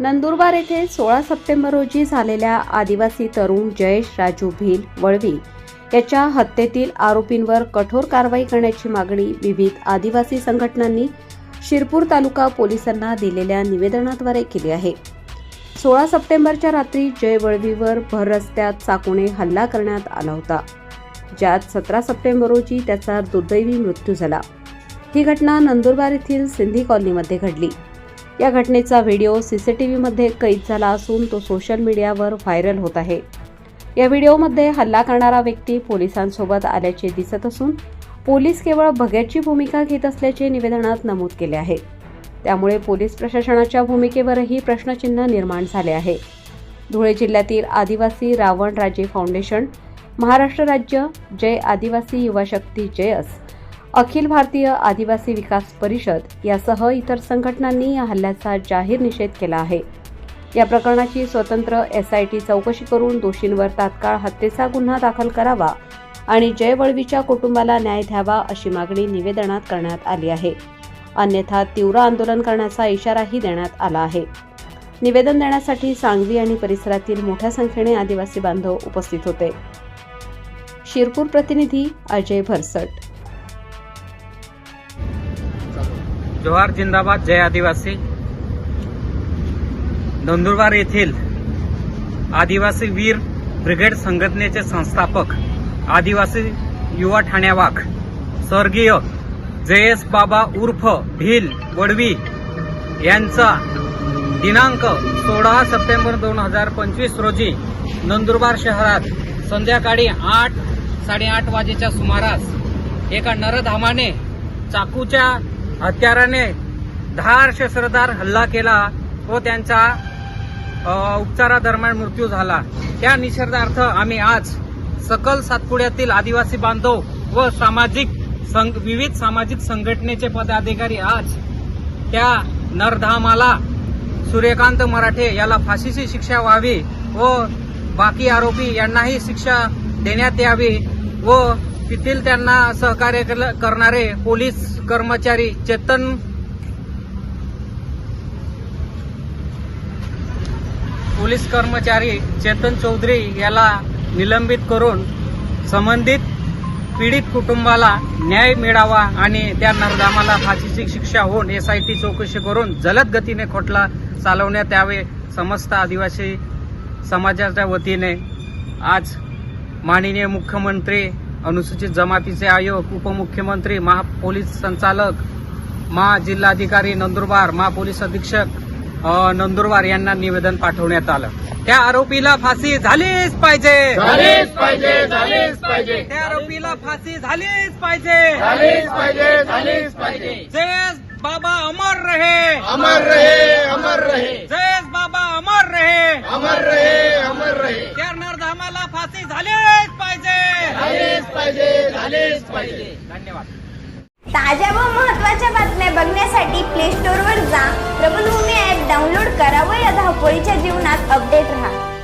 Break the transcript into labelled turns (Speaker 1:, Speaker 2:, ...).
Speaker 1: नंदुरबार येथे सोळा सप्टेंबर रोजी झालेल्या आदिवासी तरुण जयेश राजू भील वळवी याच्या हत्येतील आरोपींवर कठोर कारवाई करण्याची मागणी विविध आदिवासी संघटनांनी शिरपूर तालुका पोलिसांना दिलेल्या निवेदनाद्वारे केली आहे. सोळा सप्टेंबरच्या रात्री जय वळवीवर भर रस्त्यात चाकूने हल्ला करण्यात आला होता. ज्यात सतरा सप्टेंबर रोजी त्याचा दुर्दैवी मृत्यू झाला. ही घटना नंदुरबार येथील सिंधी कॉलनीमध्ये घडली. या घटनेचा व्हिडिओ सी सी टी व्हीमध्ये कैद झाला असून तो सोशल मीडियावर व्हायरल होत आहे. या व्हिडिओमध्ये हल्ला करणारा व्यक्ती पोलिसांसोबत आल्याचे दिसत असून पोलीस केवळ भग्याची भूमिका घेत असल्याचे निवेदनात नमूद केले आहे. त्यामुळे पोलीस प्रशासनाच्या भूमिकेवरही प्रश्नचिन्ह निर्माण झाले आहे. धुळे जिल्ह्यातील आदिवासी रावण राजे फाउंडेशन महाराष्ट्र राज्य जय आदिवासी युवा शक्ती जयस अखिल भारतीय आदिवासी विकास परिषद यासह इतर संघटनांनी या हल्ल्याचा जाहीर निषेध केला आहे. या प्रकरणाची स्वतंत्र एसआयटी चौकशी करून दोषींवर तात्काळ हत्येचा गुन्हा दाखल करावा आणि जय वळवीच्या कुटुंबाला न्याय द्यावा अशी मागणी निवेदनात करण्यात आली आहे. अन्यथा तीव्र आंदोलन करण्याचा इशाराही देण्यात आला आहे. निवेदन देण्यासाठी सांगवी आणि परिसरातील मोठ्या संख्येने आदिवासी बांधव उपस्थित होते. शिरपूर प्रतिनिधी अजय भरसट
Speaker 2: जोहार जिंदाबाद जय आदिवासी. नंदुरबार येथील आदिवासी वीर ब्रिगेड संघटनेचे संस्थापक आदिवासी युवा ठाण्यावाघ स्वर्गीय जयेश बाबा उर्फ भील वडवी यांचा दिनांक सोळा सप्टेंबर दोन हजार पंचवीस रोजी नंदुरबार शहरात संध्याकाळी आठ साडेआठ वाजेच्या सुमारास एका नरधामाने चाकूच्या हत्याराने धार शस्त्रधार हल्ला केला. व त्यांचा उपचारादरम्यान मृत्यू झाला. त्या निषेधार्थ आम्ही आज सकल सातपुड्यातील आदिवासी बांधव व सामाजिक संघ विविध सामाजिक संघटनेचे पदाधिकारी आज त्या नरधामाला सूर्यकांत मराठे याला फाशीची शिक्षा व्हावी व बाकी आरोपी यांनाही शिक्षा देण्यात यावी व तेथील त्यांना सहकार्य करणारे पोलीस कर्मचारी चेतन पोलीस कर्मचारी चेतन चौधरी याला निलंबित करून संबंधित पीडित कुटुंबाला न्याय मिळावा आणि त्या नरधामाला फाशीची शिक्षा होऊन एसआयटी चौकशी करून जलद गतीने खोटला चालवण्यात यावे समस्त आदिवासी समाजाच्या वतीने. आज माननीय मुख्यमंत्री अनुसूचित जमातीचे आयोग उपमुख्यमंत्री महापोलीस संचालक महाजिल्हाधिकारी नंदुरबार महापोलीस अधीक्षक नंदुरबार यांना निवेदन पाठवण्यात आलं. त्या आरोपीला फाशी झालीच पाहिजे.
Speaker 3: झालीच पाहिजे झालीच पाहिजे.
Speaker 2: त्या आरोपीला फाशी झालीच पाहिजे.
Speaker 3: झालीच पाहिजे झालीच पाहिजे.
Speaker 2: जयेश बाबा अमर रहे.
Speaker 3: अमर रहे अमर रहे.
Speaker 2: जयेश बाबा अमर रहे.
Speaker 3: अमर रहे अमर रहे
Speaker 2: त्या नरधामाला फाशी झालीच पाहिजे
Speaker 3: झालीच पाहिजे झालेच पाहिजे.
Speaker 2: धन्यवाद.
Speaker 4: ताज्या व महत्त्वाच्या बातम्या बघण्यासाठी प्ले स्टोअरवर जा. प्रबलभूमी ऍप डाउनलोड करा व या धावपळीच्या जीवनात अपडेट राहा.